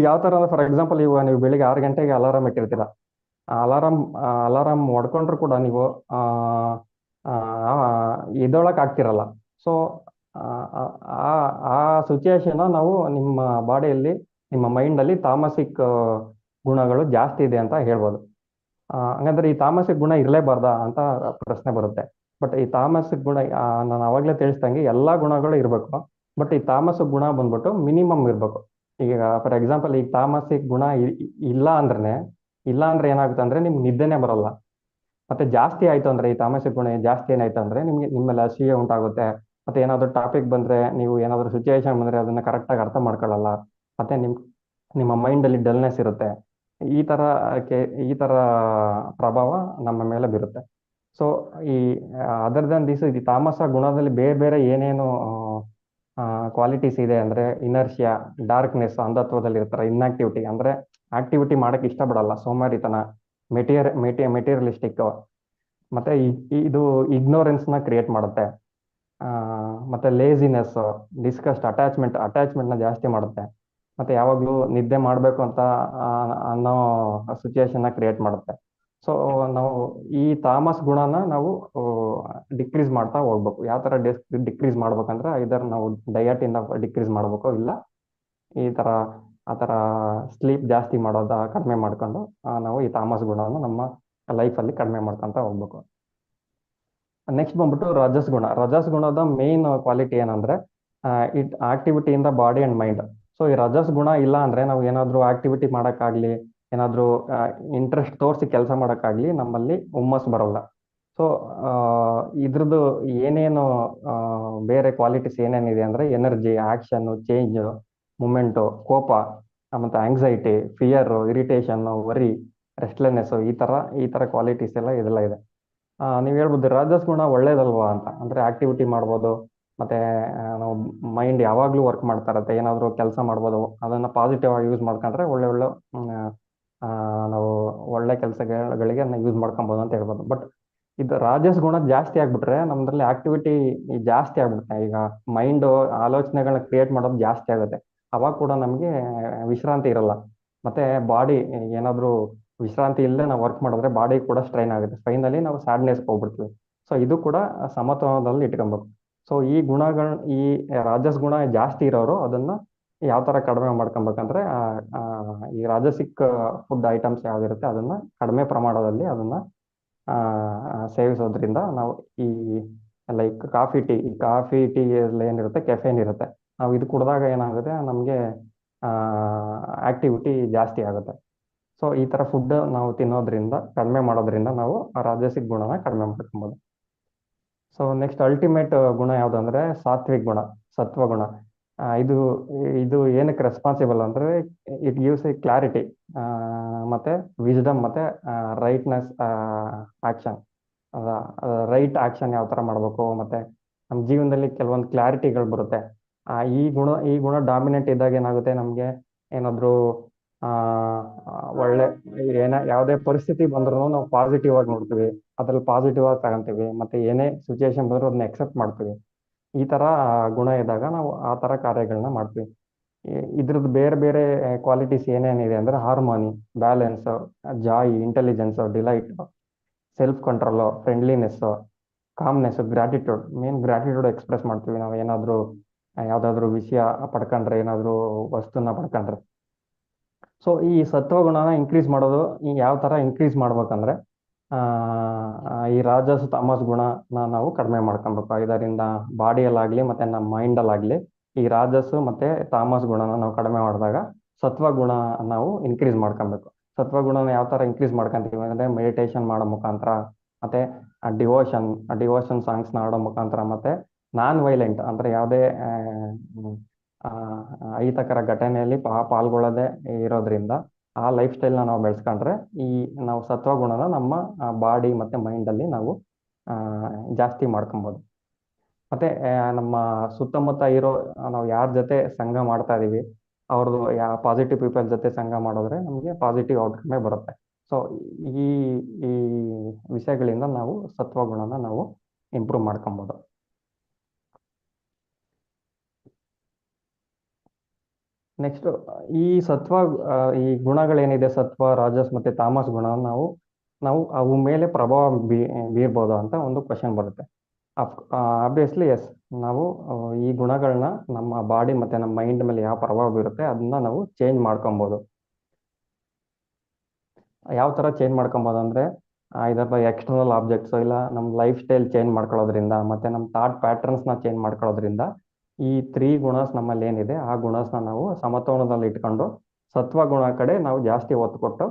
ಯಾವ ತರ ಫಾರ್ ಎಕ್ಸಾಂಪಲ್ ಇವಾಗ ನೀವು ಬೆಳಿಗ್ಗೆ ಆರು ಗಂಟೆಗೆ ಅಲಾರಾಮ್ ಇಟ್ಟಿರ್ತೀರ. ಅಲಾರಾಮ್ ಅಲಾರಾಮ್ ಹೊಡ್ಕೊಂಡ್ರು ಕೂಡ ನೀವು ಎದ್ದೊಳಕ್ ಆಗ್ತಿರಲ್ಲ. ಸೊ ಆ ಆ ಸಿಚುಯೇಷನ್ ನಾವು ನಿಮ್ಮ ಬಾಡಿಯಲ್ಲಿ, ನಿಮ್ಮ ಮೈಂಡ್ ಅಲ್ಲಿ ತಾಮಸಿಕ್ ಗುಣಗಳು ಜಾಸ್ತಿ ಇದೆ ಅಂತ ಹೇಳ್ಬೋದು. ಹಂಗಂದ್ರೆ ಈ ತಾಮಸಿಕ ಗುಣ ಇರಲೇಬಾರ್ದಾ ಅಂತ ಪ್ರಶ್ನೆ ಬರುತ್ತೆ. ಬಟ್ ಈ ತಾಮಸಿಕ ಗುಣ ನಾನು ಅವಾಗಲೇ ತಿಳಿಸ್ದಂಗೆ ಎಲ್ಲಾ ಗುಣಗಳು ಇರಬೇಕು. ಬಟ್ ಈ ತಾಮಸಿಕ್ ಗುಣ ಬಂದ್ಬಿಟ್ಟು ಮಿನಿಮಮ್ ಇರಬೇಕು. ಈಗ ಫಾರ್ ಎಕ್ಸಾಂಪಲ್ ಈಗ ತಾಮಸಿಕ್ ಗುಣ ಇಲ್ಲ ಅಂದ್ರೆ ಇಲ್ಲ ಅಂದ್ರೆ ಏನಾಗುತ್ತೆ ಅಂದ್ರೆ ನಿಮ್ಗೆ ನಿದ್ದೆನೆ ಬರಲ್ಲ. ಮತ್ತೆ ಜಾಸ್ತಿ ಆಯ್ತು ಅಂದ್ರೆ ಈ ತಾಮಸಿಕ ಗುಣ ಜಾಸ್ತಿ ಏನಾಯ್ತು ಅಂದ್ರೆ ನಿಮ್ಗೆ ನಿಮ್ಮಲ್ಲಿ ಅಸೂಯೆ ಉಂಟಾಗುತ್ತೆ. ಮತ್ತೆ ಏನಾದ್ರು ಟಾಪಿಕ್ ಬಂದ್ರೆ ನೀವು ಏನಾದ್ರು ಸಿಚುಯೇಷನ್ ಬಂದ್ರೆ ಅದನ್ನ ಕರೆಕ್ಟ್ ಆಗಿ ಅರ್ಥ ಮಾಡ್ಕೊಳ್ಳಲ್ಲ. ಮತ್ತೆ ನಿಮ್, ನಿಮ್ಮ ಮೈಂಡ್ ಅಲ್ಲಿ ಡಲ್ನೆಸ್ ಇರುತ್ತೆ. ಈ ತರ ಈ ತರ ಪ್ರಭಾವ ನಮ್ಮ ಮೇಲೆ ಬೀರುತ್ತೆ. ಸೊ ಈ ಅದರ್ ದನ್ ದಿಸ್ ಈ ತಾಮಸ ಗುಣದಲ್ಲಿ ಬೇರೆ ಬೇರೆ ಏನೇನು ಕ್ವಾಲಿಟೀಸ್ ಇದೆ ಅಂದ್ರೆ ಇನರ್ಷಿಯಾ ಡಾರ್ಕ್ನೆಸ್ ಅಂಧತ್ವದಲ್ಲಿ ಇರ್ತಾರೆ ಇನ್ಆಕ್ಟಿವಿಟಿ ಅಂದ್ರೆ ಆಕ್ಟಿವಿಟಿ ಮಾಡಕ್ ಇಷ್ಟಪಡಲ್ಲ, ಸೋಮಾರಿತನ ಮೆಟೀರಿಯ ಮೆಟಿ ಮೆಟೀರಿಯಲಿಸ್ಟಿಕ್ ಮತ್ತೆ ಇದು ಇಗ್ನೋರೆನ್ಸ್ನ ಕ್ರಿಯೇಟ್ ಮಾಡುತ್ತೆ. ಮತ್ತೆ ಲೇಸಿನೆಸ್ ಡಿಸ್ಕಸ್ಟ್ ಅಟ್ಯಾಚ್ಮೆಂಟ್ ಅಟ್ಯಾಚ್ಮೆಂಟ್ನ ಜಾಸ್ತಿ ಮಾಡುತ್ತೆ. ಮತ್ತೆ ಯಾವಾಗ್ಲೂ ನಿದ್ದೆ ಮಾಡ್ಬೇಕು ಅಂತ ಅನ್ನೋ ಸಿಚುಯೇಷನ್ನ ಕ್ರಿಯೇಟ್ ಮಾಡುತ್ತೆ. ಸೊ ನಾವು ಈ ತಾಮಸ್ ಗುಣನ ನಾವು ಡಿಕ್ರೀಸ್ ಮಾಡ್ತಾ ಹೋಗ್ಬೇಕು. ಯಾವ ತರ ಡಿಕ್ರೀಸ್ ಮಾಡ್ಬೇಕಂದ್ರೆ ಇದರ ನಾವು ಡಯಟ್ ಇಂದ ಡಿಕ್ರೀಸ್ ಮಾಡ್ಬೇಕು ಇಲ್ಲ, ಈ ತರ ಆ ತರ ಸ್ಲೀಪ್ ಜಾಸ್ತಿ ಮಾಡೋದ ಕಡಿಮೆ ಮಾಡ್ಕೊಂಡು ನಾವು ಈ ತಾಮಸ್ ಗುಣವನ್ನು ನಮ್ಮ ಲೈಫ್ ಅಲ್ಲಿ ಕಡಿಮೆ ಮಾಡ್ಕೊಂತ ಹೋಗ್ಬೇಕು. ನೆಕ್ಸ್ಟ್ ಬಂದ್ಬಿಟ್ಟು ರಜಸ್ ಗುಣ. ರಜಸ್ ಗುಣದ ಮೇನ್ ಕ್ವಾಲಿಟಿ ಏನಂದ್ರೆ ಇಟ್ ಆಕ್ಟಿವಿಟಿ ಇಂದ ಬಾಡಿ ಅಂಡ್ ಮೈಂಡ್ ಸೊ ಈ ರಜಸ್ ಗುಣ ಇಲ್ಲ ಅಂದ್ರೆ ನಾವು ಏನಾದ್ರು ಆಕ್ಟಿವಿಟಿ ಮಾಡಕ್ಕಾಗ್ಲಿ ಏನಾದ್ರೂ ಇಂಟ್ರೆಸ್ಟ್ ತೋರಿಸಿ ಕೆಲಸ ಮಾಡಕ್ಕಾಗ್ಲಿ ನಮ್ಮಲ್ಲಿ ಹುಮ್ಮಸ್ ಬರಲ್ಲ. ಸೊ ಇದ್ರದ್ದು ಏನೇನು ಬೇರೆ ಕ್ವಾಲಿಟೀಸ್ ಏನೇನಿದೆ ಅಂದ್ರೆ ಎನರ್ಜಿ ಆಕ್ಷನ್ ಚೇಂಜ್ ಮೂಮೆಂಟು ಕೋಪ, ಮತ್ತು anxiety fear irritation worry restlessness ಈ ತರ ಈ ತರ ಕ್ವಾಲಿಟೀಸ್ ಎಲ್ಲ ಇದೆಲ್ಲ ಇದೆ. ನೀವು ಹೇಳ್ಬೋದು ರಾಜಸ್ ಗುಣ ಒಳ್ಳೇದಲ್ವಾ ಅಂತ. ಅಂದ್ರೆ ಆಕ್ಟಿವಿಟಿ ಮಾಡ್ಬೋದು, ಮತ್ತೆ ನಾವು ಮೈಂಡ್ ಯಾವಾಗ್ಲೂ ವರ್ಕ್ ಮಾಡ್ತಾ ಇರತ್ತೆ, ಏನಾದ್ರು ಕೆಲಸ ಮಾಡ್ಬೋದು, ಅದನ್ನ ಪಾಸಿಟಿವ್ ಆಗಿ ಯೂಸ್ ಮಾಡ್ಕೊಂಡ್ರೆ ಒಳ್ಳೆ ಒಳ್ಳೆ ನಾವು ಒಳ್ಳೆ ಕೆಲಸಗಳಿಗೆ ಯೂಸ್ ಮಾಡ್ಕೊಬೋದು ಅಂತ ಹೇಳ್ಬೋದು. ಬಟ್ ಇದು ರಾಜಸ್ ಗುಣ ಜಾಸ್ತಿ ಆಗ್ಬಿಟ್ರೆ ನಮ್ದ್ರಲ್ಲಿ ಆಕ್ಟಿವಿಟಿ ಜಾಸ್ತಿ ಆಗ್ಬಿಡುತ್ತೆ. ಈಗ ಮೈಂಡ್ ಆಲೋಚನೆಗಳನ್ನ ಕ್ರಿಯೇಟ್ ಮಾಡೋದು ಜಾಸ್ತಿ ಆಗುತ್ತೆ. ಅವಾಗ ಕೂಡ ನಮಗೆ ವಿಶ್ರಾಂತಿ ಇರಲ್ಲ. ಮತ್ತೆ ಬಾಡಿ ಏನಾದ್ರು ವಿಶ್ರಾಂತಿ ಇಲ್ಲದೆ ನಾವು ವರ್ಕ್ ಮಾಡಿದ್ರೆ ಬಾಡಿ ಕೂಡ ಸ್ಟ್ರೈನ್ ಆಗುತ್ತೆ. ಫೈನಲಿ ನಾವು ಸ್ಯಾಡ್ನೆಸ್ ಹೋಗ್ಬಿಡ್ತೀವಿ. ಸೊ ಇದು ಕೂಡ ಸಮತೋಲನದಲ್ಲಿ ಇಟ್ಕೊಬೇಕು. ಸೊ ಈ ಗುಣಗಳ, ಈ ರಾಜಸ್ ಗುಣ ಜಾಸ್ತಿ ಇರೋರು ಅದನ್ನ ಯಾವ ತರ ಕಡಿಮೆ ಮಾಡ್ಕೊಬೇಕಂದ್ರೆ ಈ ರಾಜಸಿಕ್ ಫುಡ್ ಐಟಮ್ಸ್ ಯಾವ್ದಿರುತ್ತೆ ಅದನ್ನ ಕಡಿಮೆ ಪ್ರಮಾಣದಲ್ಲಿ ಅದನ್ನ ಸೇವಿಸೋದ್ರಿಂದ ನಾವು ಈ ಲೈಕ್ ಕಾಫಿ ಟೀ ಈ ಕಾಫಿ ಟೀ ಏನಿರುತ್ತೆ ಕೆಫೆನ್ ಇರುತ್ತೆ. ನಾವು ಇದು ಕುಡಿದಾಗ ಏನಾಗುತ್ತೆ, ನಮಗೆ ಆಕ್ಟಿವಿಟಿ ಜಾಸ್ತಿ ಆಗುತ್ತೆ. ಸೊ ಈ ತರ ಫುಡ್ ನಾವು ತಿನ್ನೋದ್ರಿಂದ, ಕಡಿಮೆ ಮಾಡೋದ್ರಿಂದ ನಾವು ರಾಜಸಿಕ್ ಗುಣನ ಕಡಿಮೆ ಮಾಡ್ಕೊಬೋದು. ಸೊ ನೆಕ್ಸ್ಟ್ ಅಲ್ಟಿಮೇಟ್ ಗುಣ ಯಾವ್ದು ಅಂದ್ರೆ ಸಾತ್ವಿಕ್ ಗುಣ, ಸತ್ವ ಗುಣ. ಇದು ಇದು ಏನಕ್ಕೆ ರೆಸ್ಪಾನ್ಸಿಬಲ್ ಅಂದ್ರೆ ಇಟ್ ಗಿವ್ಸ್ ಎ ಕ್ಲಾರಿಟಿ ಮತ್ತೆ ವಿಸ್ಡಮ್ ಮತ್ತೆ ರೈಟ್ನೆಸ್ ಆಕ್ಷನ್ ರೈಟ್ ಆಕ್ಷನ್ ಯಾವ ತರ ಮಾಡ್ಬೇಕು ಮತ್ತೆ ನಮ್ಮ ಜೀವನದಲ್ಲಿ ಕೆಲವೊಂದು ಕ್ಲಾರಿಟಿಗಳು ಬರುತ್ತೆ. ಈ ಗುಣ ಈ ಗುಣ ಡಾಮಿನೆಂಟ್ ಇದ್ದಾಗ ಏನಾಗುತ್ತೆ ನಮ್ಗೆ? ಆ, ಒಳ್ಳೆ ಏನ ಯಾವುದೇ ಪರಿಸ್ಥಿತಿ ಬಂದ್ರು ನಾವು ಪಾಸಿಟಿವ್ ಆಗಿ ನೋಡ್ತೀವಿ. ಅದ್ರಲ್ಲಿ ಪಾಸಿಟಿವ್ ಆಗಿ ತಗೊಂತೀವಿ. ಮತ್ತೆ ಏನೇ ಸಿಚುಯೇಷನ್ ಬಂದ್ರು ಅದನ್ನ ಎಕ್ಸೆಪ್ಟ್ ಮಾಡ್ತೀವಿ. ಈ ತರ ಗುಣ ಇದ್ದಾಗ ನಾವು ಆ ತರ ಕಾರ್ಯಗಳನ್ನ ಮಾಡ್ತೀವಿ. ಇದ್ರದ್ದು ಬೇರೆ ಬೇರೆ ಕ್ವಾಲಿಟೀಸ್ ಏನೇನಿದೆ ಅಂದ್ರೆ harmony balance joy intelligence delight self control friendliness calmness gratitude main gratitude express ಮಾಡ್ತೀವಿ ನಾವು. ಏನಾದ್ರೂ, ಯಾವ್ದಾದ್ರು ವಿಷಯ ಪಡ್ಕೊಂಡ್ರೆ, ಏನಾದ್ರೂ ವಸ್ತುನ ಪಡ್ಕೊಂಡ್ರೆ. ಸೊ ಈ ಸತ್ವಗುಣನ ಇನ್ಕ್ರೀಸ್ ಮಾಡೋದು ಯಾವ ತರ ಇನ್ಕ್ರೀಸ್ ಮಾಡ್ಬೇಕಂದ್ರೆ ಈ ರಾಜಸ ತಾಮಸ್ ಗುಣನ ನಾವು ಕಡಿಮೆ ಮಾಡ್ಕೊಬೇಕು. ಇದರಿಂದ ಬಾಡಿಯಲ್ಲಾಗ್ಲಿ ಮತ್ತೆ ನಮ್ಮ ಮೈಂಡ್ ಮೈಂಡಲ್ಲಾಗ್ಲಿ ಈ ರಾಜಸ್ ಮತ್ತೆ ತಾಮಸ್ ಗುಣನ ನಾವು ಕಡಿಮೆ ಮಾಡಿದಾಗ ಸತ್ವ ಗುಣ ನಾವು ಇನ್ಕ್ರೀಸ್ ಮಾಡ್ಕೊಬೇಕು. ಸತ್ವ ಗುಣನ ಯಾವ ತರ ಇನ್ಕ್ರೀಸ್ ಮಾಡ್ಕೊಂತೀವಿ ಅಂದ್ರೆ ಮೆಡಿಟೇಷನ್ ಮಾಡೋ ಮುಖಾಂತರ, ಮತ್ತೆ ಡಿವೋಷನ್ ಡಿವೋಷನ್ ಸಾಂಗ್ಸ್ನ ಆಡೋ ಮುಖಾಂತರ, ಮತ್ತೆ ನಾನ್ ವೈಲೆಂಟ್ ಅಂದ್ರೆ ಯಾವುದೇ ಅಹಿತಕರ ಘಟನೆಯಲ್ಲಿ ಪಾಲ್ಗೊಳ್ಳದೆ ಇರೋದ್ರಿಂದ ಆ ಲೈಫ್ ಸ್ಟೈಲ್ನ ನಾವು ಬೆಳೆಸ್ಕೊಂಡ್ರೆ ಈ ನಾವು ಸತ್ವ ಗುಣನ ನಮ್ಮ ಬಾಡಿ ಮತ್ತೆ ಮೈಂಡ್ ಅಲ್ಲಿ ನಾವು ಜಾಸ್ತಿ ಮಾಡ್ಕೊಬೋದು. ಮತ್ತೆ ನಮ್ಮ ಸುತ್ತಮುತ್ತ ಇರೋ, ನಾವು ಯಾರ ಜೊತೆ ಸಂಘ ಮಾಡ್ತಾ ಇದ್ದೀವಿ ಅವ್ರದ್ದು ಯಾ ಪಾಸಿಟಿವ್ ಪೀಪಲ್ ಜೊತೆ ಸಂಘ ಮಾಡಿದ್ರೆ ನಮಗೆ ಪಾಸಿಟಿವ್ ಔಟ್ಕಮೇ ಬರುತ್ತೆ. ಸೊ ಈ ಈ ವಿಷಯಗಳಿಂದ ನಾವು ಸತ್ವ ಗುಣನ ನಾವು ಇಂಪ್ರೂವ್ ಮಾಡ್ಕೊಬೋದು. ನೆಕ್ಸ್ಟ್ ಈ ಸತ್ವ ಈ ಗುಣಗಳೇನಿದೆ, ಸತ್ವ, ರಾಜಸ್ ಮತ್ತೆ ತಾಮಸ್ ಗುಣ, ನಾವು ನಾವು ಅವು ಮೇಲೆ ಪ್ರಭಾವ ಬೀರ್ಬೋದು ಅಂತ ಒಂದು ಕ್ವಶನ್ ಬರುತ್ತೆ. ಆಬ್ವಿಯಸ್ಲಿ ಎಸ್ ನಾವು ಈ ಗುಣಗಳನ್ನ ನಮ್ಮ ಬಾಡಿ ಮತ್ತೆ ನಮ್ಮ ಮೈಂಡ್ ಮೇಲೆ ಯಾವ ಪ್ರಭಾವ ಬೀರುತ್ತೆ, ಅದನ್ನ ನಾವು ಚೇಂಜ್ ಮಾಡ್ಕೊಬೋದು. ಯಾವ ತರ ಚೇಂಜ್ ಮಾಡ್ಕೊಬೋದು ಅಂದ್ರೆ ಇದರ ಎಕ್ಸ್ಟರ್ನಲ್ ಆಬ್ಜೆಕ್ಟ್ಸ್ ಇಲ್ಲ, ನಮ್ಮ ಲೈಫ್ ಸ್ಟೈಲ್ ಚೇಂಜ್ ಮಾಡ್ಕೊಳ್ಳೋದ್ರಿಂದ, ಮತ್ತೆ ನಮ್ಮ ಥಾಟ್ನ ಚೇಂಜ್ ಮಾಡ್ಕೊಳ್ಳೋದ್ರಿಂದ ಈ ತ್ರೀ ಗುಣಸ್ ನಮ್ಮಲ್ಲಿ ಏನಿದೆ, ಆ ಗುಣಸ್ನ ನಾವು ಸಮತೋಲನದಲ್ಲಿ ಇಟ್ಕೊಂಡು ಸತ್ವ ಗುಣ ಕಡೆ ನಾವು ಜಾಸ್ತಿ ಒತ್ತು ಕೊಟ್ಟು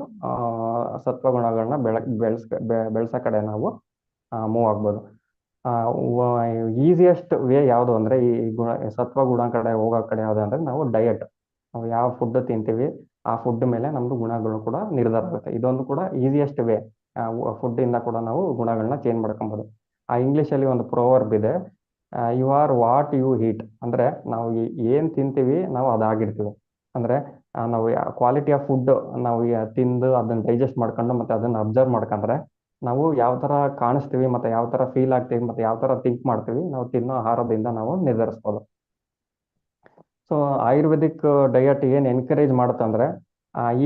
ಸತ್ವ ಗುಣಗಳನ್ನ ಬೆಳ, ಬೆಳೆಸ್ ಬೆಳೆಸೋ ಕಡೆ ನಾವು ಮೂವ್ ಆಗ್ಬೋದು. ಈಸಿಯೆಸ್ಟ್ ವೇ ಯಾವುದು ಅಂದ್ರೆ ಈ ಗುಣ, ಸತ್ವ ಗುಣ ಕಡೆ ಹೋಗೋ ಕಡೆ ಯಾವುದು ಅಂದ್ರೆ ನಾವು ಡಯಟ್ ನಾವು ಯಾವ ಫುಡ್ ತಿಂತೀವಿ, ಆ ಫುಡ್ ಮೇಲೆ ನಮ್ದು ಗುಣಗಳು ಕೂಡ ನಿರ್ಧಾರ ಆಗುತ್ತೆ. ಇದೊಂದು ಕೂಡ ಈಸಿಯೆಸ್ಟ್ ವೇ ಫುಡ್ ಇಂದ ಕೂಡ ನಾವು ಗುಣಗಳನ್ನ ಚೇಂಜ್ ಮಾಡ್ಕೊಬೋದು. ಆ ಇಂಗ್ಲಿಷ್ ಅಲ್ಲಿ ಒಂದು ಪ್ರೋವರ್ಬ್ ಇದೆ you are what you eat ಅಂದರೆ ನಾವು ಏನು ತಿಂತೀವಿ ನಾವು ಅದಾಗಿರ್ತೀವಿ. ಅಂದರೆ ನಾವು ಕ್ವಾಲಿಟಿ ಆಫ್ ಫುಡ್ ನಾವು ತಿಂದು ಅದನ್ನ ಡೈಜೆಸ್ಟ್ ಮಾಡ್ಕೊಂಡು ಮತ್ತೆ ಅದನ್ನ ಅಬ್ಸರ್ವ್ ಮಾಡ್ಕೊಂಡ್ರೆ ನಾವು ಯಾವ ಥರ ಕಾಣಿಸ್ತೀವಿ ಮತ್ತೆ ಯಾವ ಥರ ಫೀಲ್ ಆಗ್ತೀವಿ ಮತ್ತೆ ಯಾವ ಥರ ಥಿಂಕ್ ಮಾಡ್ತೀವಿ ನಾವು ತಿನ್ನೋ ಆಹಾರದಿಂದ ನಾವು ನಿರ್ಧರಿಸ್ಬೋದು. ಸೊ ಆಯುರ್ವೇದಿಕ್ ಡಯಟ್ ಏನು ಎನ್ಕರೇಜ್ ಮಾಡುತ್ತಂದ್ರೆ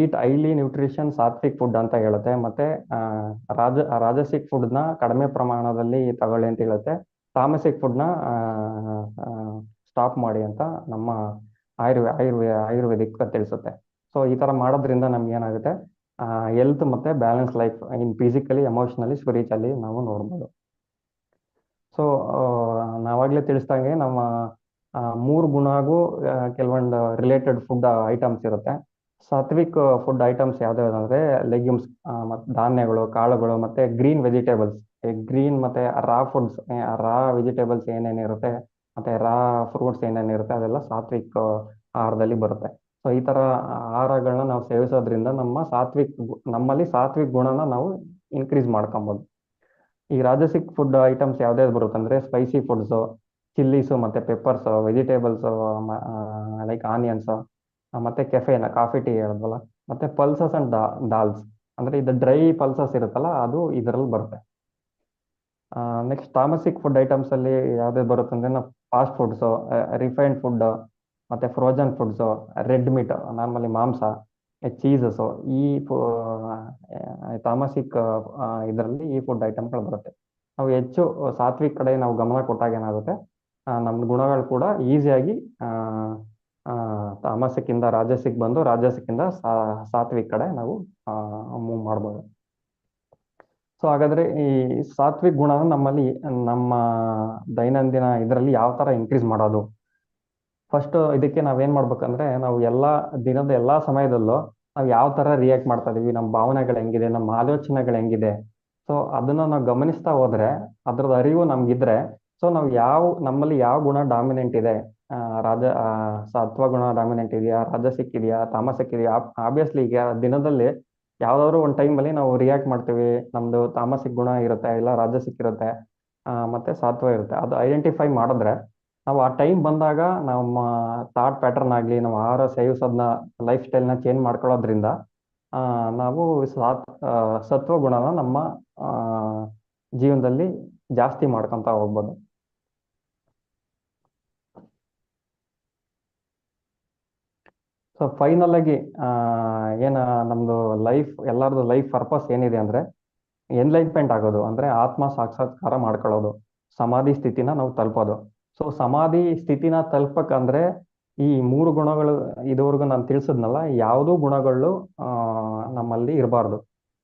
ಈಟ್ ಐಲಿ ನ್ಯೂಟ್ರಿಷನ್ ಸಾತ್ವಿಕ್ ಫುಡ್ ಅಂತ ಹೇಳುತ್ತೆ. ಮತ್ತೆ ರಾಜ ರಾಜಸಿಕ್ ಫುಡ್ನ ಕಡಿಮೆ ಪ್ರಮಾಣದಲ್ಲಿ ತಗೊಳ್ಳಿ ಅಂತ ಹೇಳುತ್ತೆ. ತಾಮಸಿಕ್ ಫುಡ್ನ ಸ್ಟಾಪ್ ಮಾಡಿ ಅಂತ ನಮ್ಮ ಆಯುರ್ವೇ ಆಯುರ್ವೇ, ಆಯುರ್ವೇದಿಕ್ ತಿಳಿಸುತ್ತೆ. ಸೊ ಈ ಥರ ಮಾಡೋದ್ರಿಂದ ನಮ್ಗೆ ಏನಾಗುತ್ತೆ? ಹೆಲ್ತ್ ಮತ್ತೆ balance life in physically emotionally spiritually ನಾವು ನೋಡ್ಬೋದು. ಸೊ ನಾವಾಗ್ಲೇ ತಿಳಿಸ್ದಂಗೆ ನಮ್ಮ ಮೂರು ಗುಣಗೂ ಕೆಲವೊಂದು ರಿಲೇಟೆಡ್ ಫುಡ್ ಐಟಮ್ಸ್ ಇರುತ್ತೆ. ಸಾತ್ವಿಕ್ ಫುಡ್ ಐಟಮ್ಸ್ ಯಾವ್ದು ಅಂದ್ರೆ ಲೆಗ್ಯೂಮ್ಸ್ ಮತ್ತು ಧಾನ್ಯಗಳು, ಕಾಳುಗಳು ಮತ್ತೆ ಗ್ರೀನ್ ವೆಜಿಟೇಬಲ್ಸ್ ಗ್ರೀನ್ ಮತ್ತೆ ರಾ ಫುಡ್ಸ್ ರಾ ವೆಜಿಟೇಬಲ್ಸ್ ಏನೇನಿರುತ್ತೆ ಮತ್ತೆ ರಾ ಫ್ರೂಟ್ಸ್ ಏನೇನಿರುತ್ತೆ ಅದೆಲ್ಲ ಸಾತ್ವಿಕ್ ಆಹಾರದಲ್ಲಿ ಬರುತ್ತೆ. ಸೊ, ಈ ತರ ಆಹಾರಗಳನ್ನ ನಾವು ಸೇವಿಸೋದ್ರಿಂದ ನಮ್ಮ ಸಾತ್ವಿಕ್ ನಮ್ಮಲ್ಲಿ ಸಾತ್ವಿಕ್ ಗುಣನ ನಾವು ಇನ್ಕ್ರೀಸ್ ಮಾಡ್ಕೊಬೋದು. ಈ ರಾಜಸಿಕ್ ಫುಡ್ ಐಟಮ್ಸ್ ಯಾವ್ದ್ಯಾವ್ದು ಬರುತ್ತೆ ಅಂದ್ರೆ ಸ್ಪೈಸಿ ಫುಡ್ಸು ಚಿಲ್ಲೀಸು ಮತ್ತೆ ಪೆಪ್ಪರ್ಸ್ ವೆಜಿಟೇಬಲ್ಸ್ ಲೈಕ್ ಆನಿಯನ್ಸ್ ಮತ್ತೆ ಕೆಫೆನ್ ಕಾಫಿ ಟೀ ಹೇಳಿದ್ವಲ್ಲ, ಮತ್ತೆ ಪಲ್ಸಸ್ ಅಂಡ್ ದಾಲ್ಸ್ ಅಂದ್ರೆ, ಇದು ಡ್ರೈ ಪಲ್ಸಸ್ ಇರುತ್ತಲ್ಲ, ಅದು ಇದರಲ್ಲಿ ಬರುತ್ತೆ. ನೆಕ್ಸ್ಟ್ ತಾಮಸಿಕ್ ಫುಡ್ ಐಟಮ್ಸ್ ಅಲ್ಲಿ ಯಾವ್ದೇ ಬರುತ್ತೆ ಅಂದ್ರೆ ಫಾಸ್ಟ್ ಫುಡ್ಸ್ ರಿಫೈನ್ಡ್ ಫುಡ್ ಮತ್ತೆ frozen foods red meat normally ಮಾಂಸ ಚೀಸಸ್ ಈ ತಾಮಸಿಕ್ ಇದರಲ್ಲಿ ಈ ಫುಡ್ ಐಟಮ್ಗಳು ಬರುತ್ತೆ. ನಾವು ಹೆಚ್ಚು ಸಾತ್ವಿಕ್ ಕಡೆ ನಾವು ಗಮನ ಕೊಟ್ಟಾಗ ಏನಾಗುತ್ತೆ? ನಮ್ಮ ಗುಣಗಳು ಕೂಡ ಈಸಿಯಾಗಿ ತಾಮಸಿಕ್ಕಿಂದ ರಾಜಸಿಕ್ ಬಂದು ರಾಜಸಿಕ್ಕಿಂದ ಸಾತ್ವಿಕ್ ಕಡೆ ನಾವು ಮೂವ್ ಮಾಡ್ಬೋದು. ಸೊ ಹಾಗಾದ್ರೆ ಈ ಸಾತ್ವಿಕ್ ಗುಣ ನಮ್ಮಲ್ಲಿ, ನಮ್ಮ ದೈನಂದಿನ ಇದರಲ್ಲಿ ಯಾವ ತರ ಇನ್ಕ್ರೀಸ್ ಮಾಡೋದು? ಫಸ್ಟ್ ಇದಕ್ಕೆ ನಾವೇನ್ ಮಾಡ್ಬೇಕಂದ್ರೆ, ನಾವು ಎಲ್ಲಾ ದಿನದ ಎಲ್ಲಾ ಸಮಯದಲ್ಲೂ ನಾವು ಯಾವ ತರ ರಿಯಾಕ್ಟ್ ಮಾಡ್ತಾ ಇದೀವಿ ನಮ್ಮ ಭಾವನೆಗಳು ಹೆಂಗಿದೆ? ನಮ್ಮ ಆಲೋಚನೆಗಳು ಹೆಂಗಿದೆ? ಸೊ ಅದನ್ನ ನಾವು ಗಮನಿಸ್ತಾ ಹೋದ್ರೆ ಅದ್ರದ್ದು ಅರಿವು ನಮ್ಗಿದ್ರೆ ಸೊ ನಾವು ಯಾವ, ನಮ್ಮಲ್ಲಿ ಯಾವ ಗುಣ ಡಾಮಿನೆಂಟ್ ಇದೆ? ರಾಜ ಸತ್ವ ಗುಣ ಡಾಮಿನೆಂಟ್ ಇದೆಯಾ? ರಾಜಸಿಕ್ ಇದೆಯಾ? ತಾಮಸಕ್ ಇದೆಯಾ? ಆಬ್ವಿಯಸ್ಲಿ ಈಗ ದಿನದಲ್ಲಿ ಯಾವ್ದಾದ್ರು ಟೈಮ್ ಟೈಮಲ್ಲಿ ನಾವು ರಿಯಾಕ್ಟ್ ಮಾಡ್ತೀವಿ, ನಮ್ದು ತಾಮಸಿಕ ಗುಣ ಇರುತ್ತೆ, ಇಲ್ಲ ರಾಜಸಿಕ್ ಇರುತ್ತೆ ಮತ್ತೆ ಸಾತ್ವ ಇರುತ್ತೆ. ಅದು ಐಡೆಂಟಿಫೈ ಮಾಡಿದ್ರೆ ನಾವು ಆ ಟೈಮ್ ಬಂದಾಗ ನಮ್ಮ ಥಾಟ್ ಪ್ಯಾಟರ್ನ್ ಆಗಲಿ ನಾವು ಆಹಾರ ಸೇವಿಸೋದನ್ನ ಲೈಫ್ ಸ್ಟೈಲ್ನ ಚೇಂಜ್ ಮಾಡ್ಕೊಳ್ಳೋದ್ರಿಂದ ನಾವು ಸಾತ್ ಸತ್ವ ಗುಣನ ನಮ್ಮ ಜೀವನದಲ್ಲಿ ಜಾಸ್ತಿ ಮಾಡ್ಕೊತಾ ಹೋಗ್ಬೋದು. ಸೊ ಫೈನಲ್ ಆಗಿ ಏನ ನಮ್ದು ಲೈಫ್ ಎಲ್ಲರದು ಲೈಫ್ ಪರ್ಪಸ್ ಏನಿದೆ ಅಂದ್ರೆ ಎನ್ಲೈಟ್ಮೆಂಟ್ ಆಗೋದು. ಅಂದ್ರೆ ಆತ್ಮ ಸಾಕ್ಷಾತ್ಕಾರ ಮಾಡ್ಕೊಳ್ಳೋದು. ಸಮಾಧಿ ಸ್ಥಿತಿನ ನಾವು ತಲುಪೋದು. ಸೊ ಸಮಾಧಿ ಸ್ಥಿತಿನ ತಲುಪಕ್ಕಂದ್ರೆ ಈ ಮೂರು ಗುಣಗಳು ಇದುವರೆಗೂ ನಾನು ತಿಳಿಸಿದ್ನಲ್ಲ, ಯಾವುದೂ ಗುಣಗಳು ನಮ್ಮಲ್ಲಿ ಇರಬಾರ್ದು.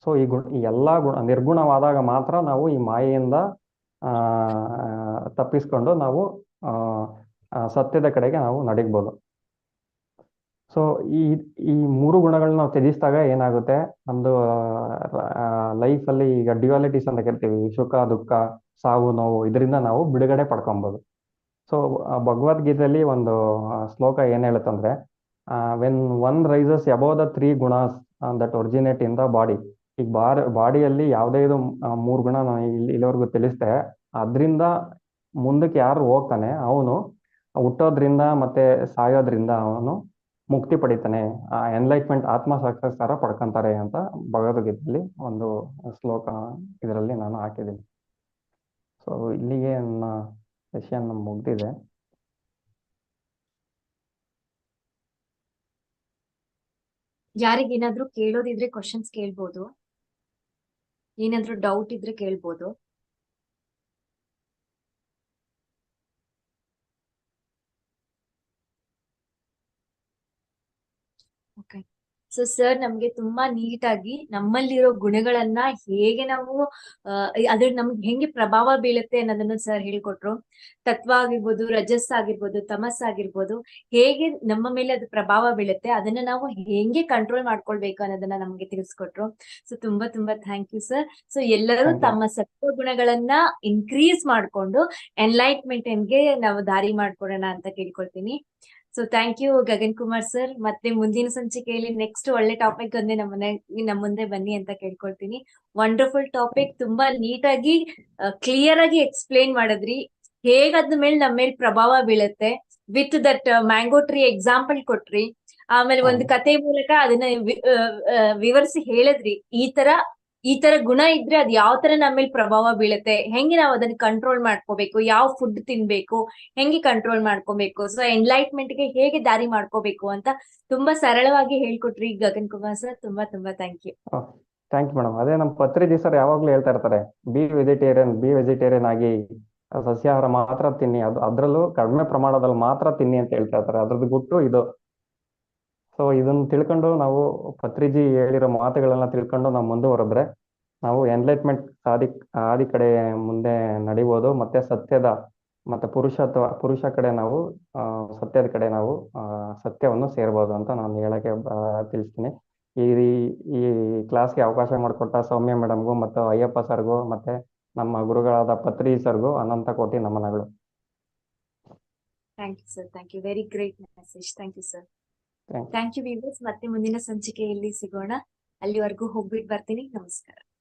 ಸೊ ಈ ಗುಣ ಎಲ್ಲಾ ಗುಣ, ನಿರ್ಗುಣವಾದಾಗ ಮಾತ್ರ ನಾವು ಈ ಮಾಯೆಯಿಂದ ತಪ್ಪಿಸ್ಕೊಂಡು ನಾವು ಸತ್ಯದ ಕಡೆಗೆ ನಾವು ನಡಿಗ್ಬೋದು ಸೊ ಈ ಈ ಮೂರು ಗುಣಗಳನ್ನ ನಾವು ತ್ಯಜಿಸಿದಾಗ ಏನಾಗುತ್ತೆ? ನಮ್ದು ಲೈಫ್ ಅಲ್ಲಿ ಈಗ ಡ್ಯುಯಾಲಿಟೀಸ್ ಅಂತ ಕರಿತೀವಿ. ಸುಖ, ದುಃಖ, ಸಾವು, ನೋವು, ಇದರಿಂದ ನಾವು ಬಿಡುಗಡೆ ಪಡ್ಕೊಬೋದು ಸೊ ಭಗವದ್ಗೀತೆಯಲ್ಲಿ ಒಂದು ಶ್ಲೋಕ ಏನ್ ಹೇಳುತ್ತಂದ್ರೆ when one rises above the three gunas that originate in the body ಈಗ ಬಾರ್, ಬಾಡಿಯಲ್ಲಿ ಯಾವುದೇ ಇದು ಮೂರ್ ಗುಣ ನಾನು ಇಲ್ಲಿ, ಇಲ್ಲಿವರೆಗೂ ತಿಳಿಸ್ದೆ. ಅದರಿಂದ ಮುಂದಕ್ಕೆ ಯಾರು ಹೋಗ್ತಾನೆ? ಅವನು ಹುಟ್ಟೋದ್ರಿಂದ ಮತ್ತೆ ಸಾಯೋದ್ರಿಂದ ಅವನು ಮುಕ್ತಿ ಪಡಿತಾನೆ, ಆ ಎನ್ಲೈಟ್ಮೆಂಟ್ ಆತ್ಮ ಸಾಕ್ಷಾತ್ಕಾರ ಪಡ್ಕೊಂತಾರೆ ಅಂತ ಭಗವದ್ಗೀತೆಯಲ್ಲಿ ಒಂದು ಶ್ಲೋಕ ಇದರಲ್ಲಿ ನಾನು ಹಾಕಿದ್ದೀನಿ. ಸೊ ಇಲ್ಲಿಗೆ ನನ್ನ ಸೆಷನ್ ಮುಗ್ದಿದೆ. ಯಾರಿಗೇನಾದ್ರೂ ಕೇಳೋದಿದ್ರೆ ಕ್ವಶನ್ಸ್ ಕೇಳ್ಬೋದು. ಏನಾದ್ರೂ ಡೌಟ್ ಇದ್ರೆ ಕೇಳ್ಬೋದು. ಸೊ ಸರ್ ನಮ್ಗೆ ತುಂಬಾ ನೀಟಾಗಿ ನಮ್ಮಲ್ಲಿರೋ ಗುಣಗಳನ್ನ ಹೇಗೆ ನಾವು ಅದ್ರ ನಮ್ಗೆ ಹೆಂಗೆ ಪ್ರಭಾವ ಬೀಳುತ್ತೆ ಅನ್ನೋದನ್ನ ಸರ್ ಹೇಳ್ಕೊಟ್ರು. ತತ್ವ ಆಗಿರ್ಬೋದು ರಜಸ್ ಆಗಿರ್ಬೋದು ತಮಸ್ ಆಗಿರ್ಬೋದು ಹೇಗೆ ನಮ್ಮ ಮೇಲೆ ಅದು ಪ್ರಭಾವ ಬೀಳುತ್ತೆ ಅದನ್ನ ನಾವು ಹೆಂಗೆ ಕಂಟ್ರೋಲ್ ಮಾಡ್ಕೊಳ್ಬೇಕು ಅನ್ನೋದನ್ನ ನಮ್ಗೆ ತಿಳಿಸ್ಕೊಟ್ರು. ಸೊ ತುಂಬಾ ತುಂಬಾ ಥ್ಯಾಂಕ್ ಯು ಸರ್ ಸೊ ಎಲ್ಲರೂ ತಮ್ಮ ಸತ್ವ ಗುಣಗಳನ್ನ ಇನ್ಕ್ರೀಸ್ ಮಾಡ್ಕೊಂಡು ಎನ್ಲೈಟ್ಮೆಂಟ್ಗೆ ನಾವು ದಾರಿ ಮಾಡ್ಕೊಡೋಣ ಅಂತ ಕೇಳ್ಕೊಳ್ತೀನಿ. So thank you Gagan Kumar sir ಮತ್ತೆ ಮುಂದಿನ ಸಂಚಿಕೆಯಲ್ಲಿ ನೆಕ್ಸ್ಟ್ ಒಳ್ಳೆ ಟಾಪಿಕ್ ಒಂದೇ ನಮ್ಮನೆ ನಮ್ಮ ಮುಂದೆ ಬನ್ನಿ ಅಂತ ಕೇಳ್ಕೊಳ್ತೀನಿ. ವಂಡರ್ಫುಲ್ ಟಾಪಿಕ್ ತುಂಬಾ ನೀಟಾಗಿ ಕ್ಲಿಯರ್ ಆಗಿ ಎಕ್ಸ್ಪ್ಲೇನ್ ಮಾಡಿದ್ರಿ. ಹೇಗ್ ಅದ್ರ ಮೇಲೆ ನಮ್ಮ ಮೇಲೆ ಪ್ರಭಾವ ಬೀಳುತ್ತೆ. With that mango tree example ಕೊಟ್ರಿ. ಆಮೇಲೆ ಒಂದು. ಕತೆ ಮೂಲಕ ಅದನ್ನ ವಿವರಿಸಿ ಹೇಳಿದ್ರಿ. ಈ ತರ ಈ ತರ ಗುಣ ಇದ್ರೆ ಅದ್ ಯಾವ ತರ ನಮ್ಮ ಮೇಲೆ ಪ್ರಭಾವ ಬೀಳುತ್ತೆ? ಹೆಂಗೆ ನಾವು ಅದನ್ನ ಕಂಟ್ರೋಲ್ ಮಾಡ್ಕೋಬೇಕು? ಯಾವ ಫುಡ್ ತಿನ್ಬೇಕು? ಹೆಂಗೆ ಕಂಟ್ರೋಲ್ ಮಾಡ್ಕೋಬೇಕು? ಸೊ ಎನ್ಲೈಟ್ಮೆಂಟ್ಗೆ ಹೇಗೆ ದಾರಿ ಮಾಡ್ಕೋಬೇಕು ಅಂತ ತುಂಬಾ ಸರಳವಾಗಿ ಹೇಳ್ಕೊಟ್ರಿ ಗಗನ್ ಕುಮಾರ್ ಸರ್ ತುಂಬಾ ತುಂಬಾ thank you thank you madam ಅದೇ ನಮ್ಮ ಪತ್ರಿಜಿ ಸರ್ ಯಾವಾಗ್ಲೂ ಹೇಳ್ತಾ ಇರ್ತಾರೆ ಬಿ ವೆಜಿಟೇರಿಯನ್ ಬಿ ವೆಜಿಟೇರಿಯನ್ ಆಗಿ ಸಸ್ಯಾಹಾರ ಮಾತ್ರ ತಿನ್ನಿ. ಅದು ಅದ್ರಲ್ಲೂ ಕಡಿಮೆ ಪ್ರಮಾಣದಲ್ಲಿ ಮಾತ್ರ ತಿನ್ನಿ ಅಂತ ಹೇಳ್ತಾ ಇರ್ತಾರೆ. ಅದ್ರದ್ದು ಗುಟ್ಟು ಇದು. ಸೊ ಇದನ್ನ ತಿಳ್ಕೊಂಡು ನಾವು ಪತ್ರಿಜಿ ಹೇಳಿರೋ ಮಾತುಗಳನ್ನ ತಿಳ್ಕೊಂಡು ನಾವು ಮುಂದುವರೆದ್ರೆ ನಾವು ಎನ್ಲೈಟ್ಮೆಂಟ್ ಆದಿ ಆದಿ ಕಡೆ ಮುಂದೆ ನಡಿಬೋದು. ಮತ್ತೆ ಸತ್ಯದ ಮತ್ತೆ ಪುರುಷ ಅಥವಾ ಪುರುಷ ಕಡೆ ನಾವು ಸತ್ಯದ ಕಡೆ ನಾವು ಸತ್ಯವನ್ನು ಸೇರ್ಬೋದು ಅಂತ ನಾನು ಹೇಳಕ್ಕೆ ತಿಳಿಸ್ತೀನಿ. ಈ ಈ ಕ್ಲಾಸ್ಗೆ ಅವಕಾಶ ಮಾಡಿಕೊಟ್ಟ ಸೌಮ್ಯ ಮೇಡಮ್ಗೂ ಮತ್ತು ಅಯ್ಯಪ್ಪ ಸರ್ಗೂ ಮತ್ತೆ ನಮ್ಮ ಗುರುಗಳಾದ ಪತ್ರಿ ಸರ್ಗೂ ಅನಂತ ಕೋಟಿ ನಮನಗಳು. Thank you sir thank you very great message thank you sir. Thank you viewers ಮತ್ತೆ ಮುಂದಿನ ಸಂಚಿಕೆಯಲ್ಲಿ ಸಿಗೋಣ. ಅಲ್ಲಿವರೆಗೂ ಹೋಗ್ಬಿಟ್ಟು ಬರ್ತೀನಿ. ನಮಸ್ಕಾರ.